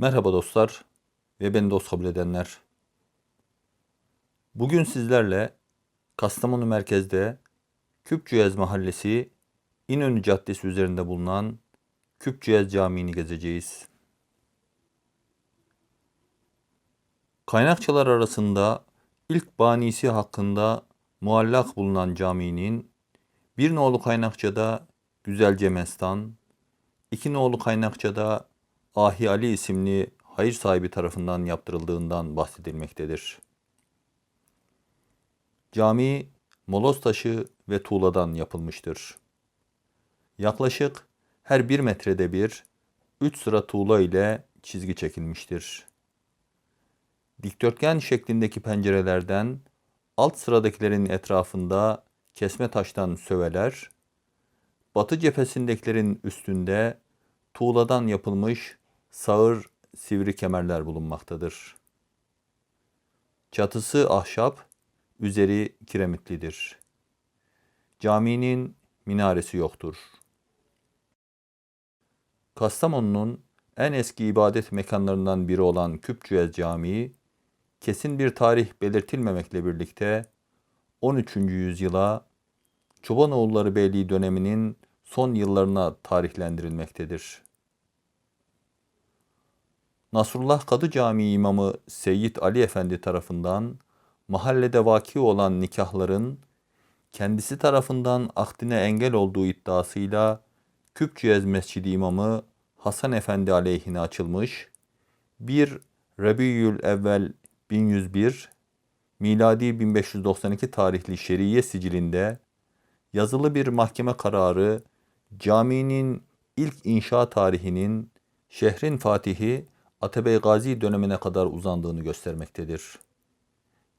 Merhaba dostlar ve beni dost kabul edenler. Bugün sizlerle Kastamonu merkezde Küpçüez Mahallesi İnönü Caddesi üzerinde bulunan Küpçüez Camii'ni gezeceğiz. Kaynakçalar arasında ilk banisi hakkında muallak bulunan caminin bir nolu kaynakçada Güzelce Mestan, iki nolu kaynakçada Ahi Ali isimli hayır sahibi tarafından yaptırıldığından bahsedilmektedir. Cami moloz taşı ve tuğladan yapılmıştır. Yaklaşık her bir metrede bir üç sıra tuğla ile çizgi çekilmiştir. Dikdörtgen şeklindeki pencerelerden alt sıradakilerin etrafında kesme taştan söveler, batı cephesindekilerin üstünde tuğladan yapılmış sağır sivri kemerler bulunmaktadır. Çatısı ahşap, üzeri kiremitlidir. Caminin minaresi yoktur. Kastamonu'nun en eski ibadet mekanlarından biri olan Küpçüez Camii, kesin bir tarih belirtilmemekle birlikte 13. yüzyıla Çobanoğulları Beyliği döneminin son yıllarına tarihlendirilmektedir. Nasrullah Kadı Camii imamı Seyyid Ali Efendi tarafından mahallede vaki olan nikahların kendisi tarafından akdine engel olduğu iddiasıyla Küpçüez Mescidi imamı Hasan Efendi aleyhine açılmış, 1 Rabiül Evvel 1101 miladi 1592 tarihli şeriye sicilinde yazılı bir mahkeme kararı caminin ilk inşa tarihinin şehrin fatihi Atabey Gazi dönemine kadar uzandığını göstermektedir.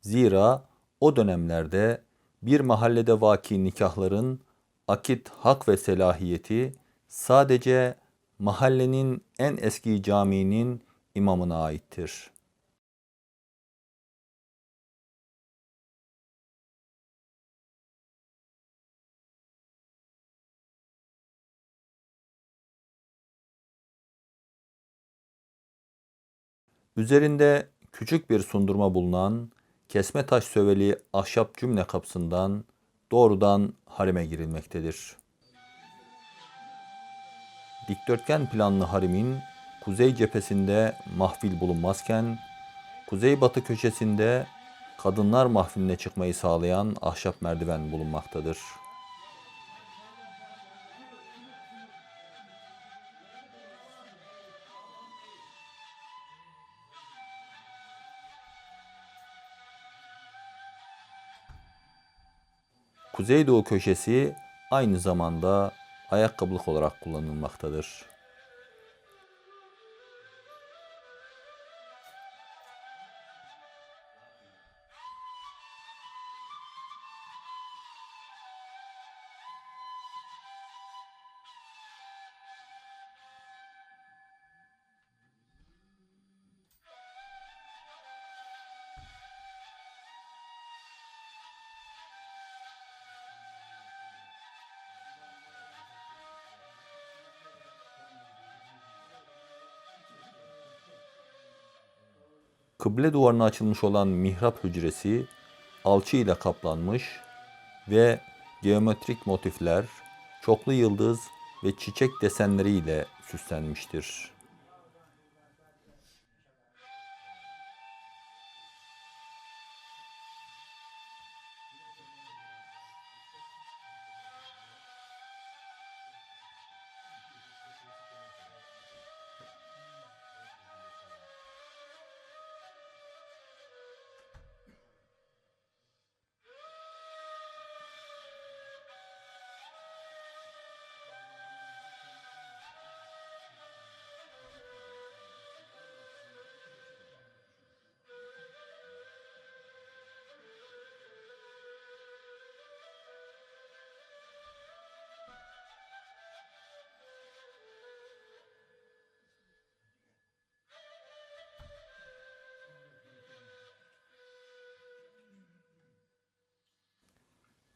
Zira o dönemlerde bir mahallede vaki nikahların akit hak ve selahiyeti sadece mahallenin en eski caminin imamına aittir. Üzerinde küçük bir sundurma bulunan kesme taş söveli ahşap cümle kapısından doğrudan harime girilmektedir. Dikdörtgen planlı harimin kuzey cephesinde mahfil bulunmazken, kuzeybatı köşesinde kadınlar mahfiline çıkmayı sağlayan ahşap merdiven bulunmaktadır. Kuzeydoğu köşesi aynı zamanda ayakkabılık olarak kullanılmaktadır. Kıble duvarına açılmış olan mihrap hücresi alçı ile kaplanmış ve geometrik motifler, çoklu yıldız ve çiçek desenleri ile süslenmiştir.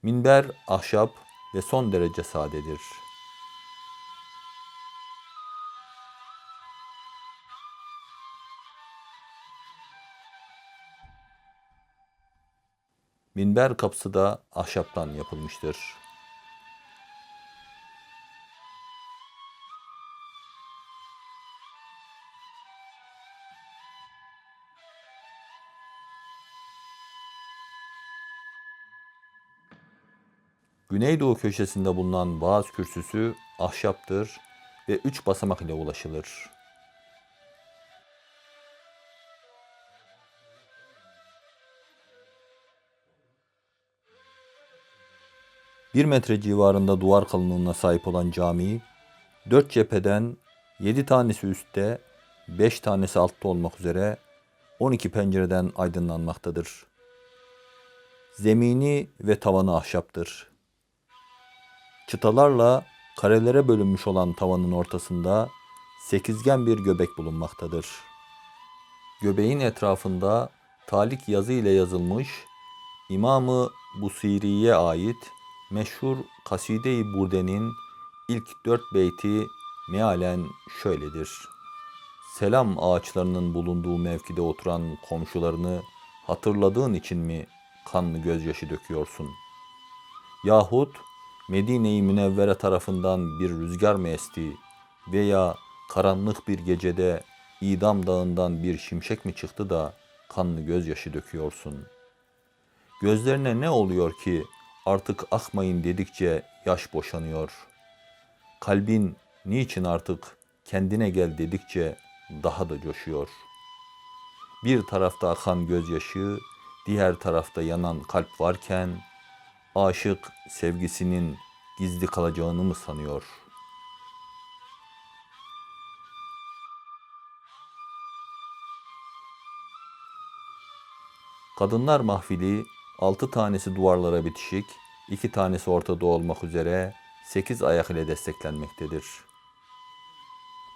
Minber ahşap ve son derece sadedir. Minber kapısı da ahşaptan yapılmıştır. Güneydoğu köşesinde bulunan vaaz kürsüsü ahşaptır ve üç basamak ile ulaşılır. Bir metre civarında duvar kalınlığına sahip olan cami, dört cepheden yedi tanesi üstte, beş tanesi altta olmak üzere 12 pencereden aydınlanmaktadır. Zemini ve tavanı ahşaptır. Çıtalarla karelere bölünmüş olan tavanın ortasında sekizgen bir göbek bulunmaktadır. Göbeğin etrafında talik yazı ile yazılmış İmamı Busiri'ye ait meşhur Kaside-i Burde'nin ilk dört beyti mealen şöyledir. Selam ağaçlarının bulunduğu mevkide oturan komşularını hatırladığın için mi kanlı gözyaşı döküyorsun? Yahut Medine-i Münevvere tarafından bir rüzgar mı esti veya karanlık bir gecede İdam dağından bir şimşek mi çıktı da kanlı gözyaşı döküyorsun? Gözlerine ne oluyor ki artık akmayın dedikçe yaş boşanıyor? Kalbin niçin artık kendine gel dedikçe daha da coşuyor? Bir tarafta akan gözyaşı, diğer tarafta yanan kalp varken aşık sevgisinin gizli kalacağını mı sanıyor? Kadınlar mahfili altı tanesi duvarlara bitişik, iki tanesi ortada olmak üzere sekiz ayak ile desteklenmektedir.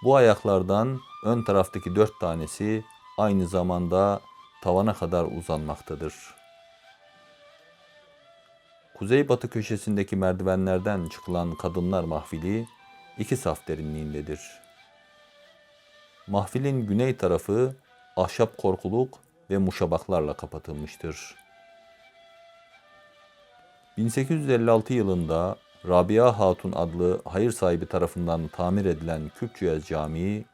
Bu ayaklardan ön taraftaki dört tanesi aynı zamanda tavana kadar uzanmaktadır. Kuzeybatı köşesindeki merdivenlerden çıkılan kadınlar mahfili iki saf derinliğindedir. Mahfilin güney tarafı ahşap korkuluk ve muşabaklarla kapatılmıştır. 1856 yılında Rabia Hatun adlı hayır sahibi tarafından tamir edilen Küpçüyez Camii,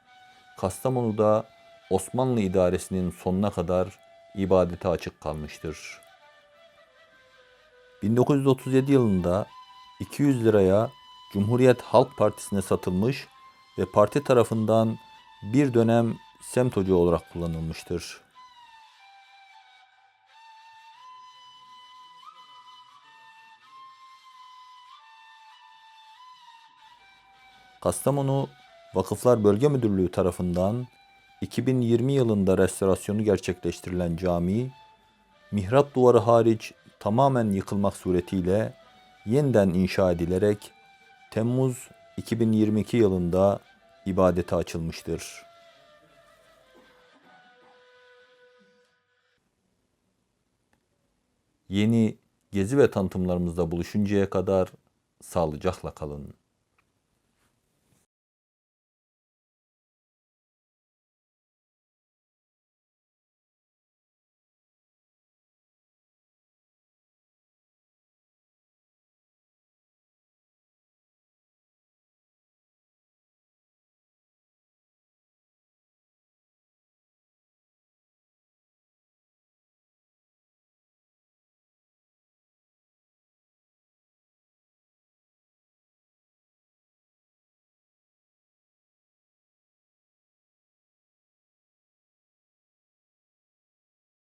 Kastamonu'da Osmanlı idaresinin sonuna kadar ibadete açık kalmıştır. 1937 yılında 200 liraya Cumhuriyet Halk Partisi'ne satılmış ve parti tarafından bir dönem semt ocağı olarak kullanılmıştır. Kastamonu Vakıflar Bölge Müdürlüğü tarafından 2020 yılında restorasyonu gerçekleştirilen cami, mihrap duvarı hariç tamamen yıkılmak suretiyle yeniden inşa edilerek Temmuz 2022 yılında ibadete açılmıştır. Yeni gezi ve tanıtımlarımızda buluşuncaya kadar sağlıcakla kalın.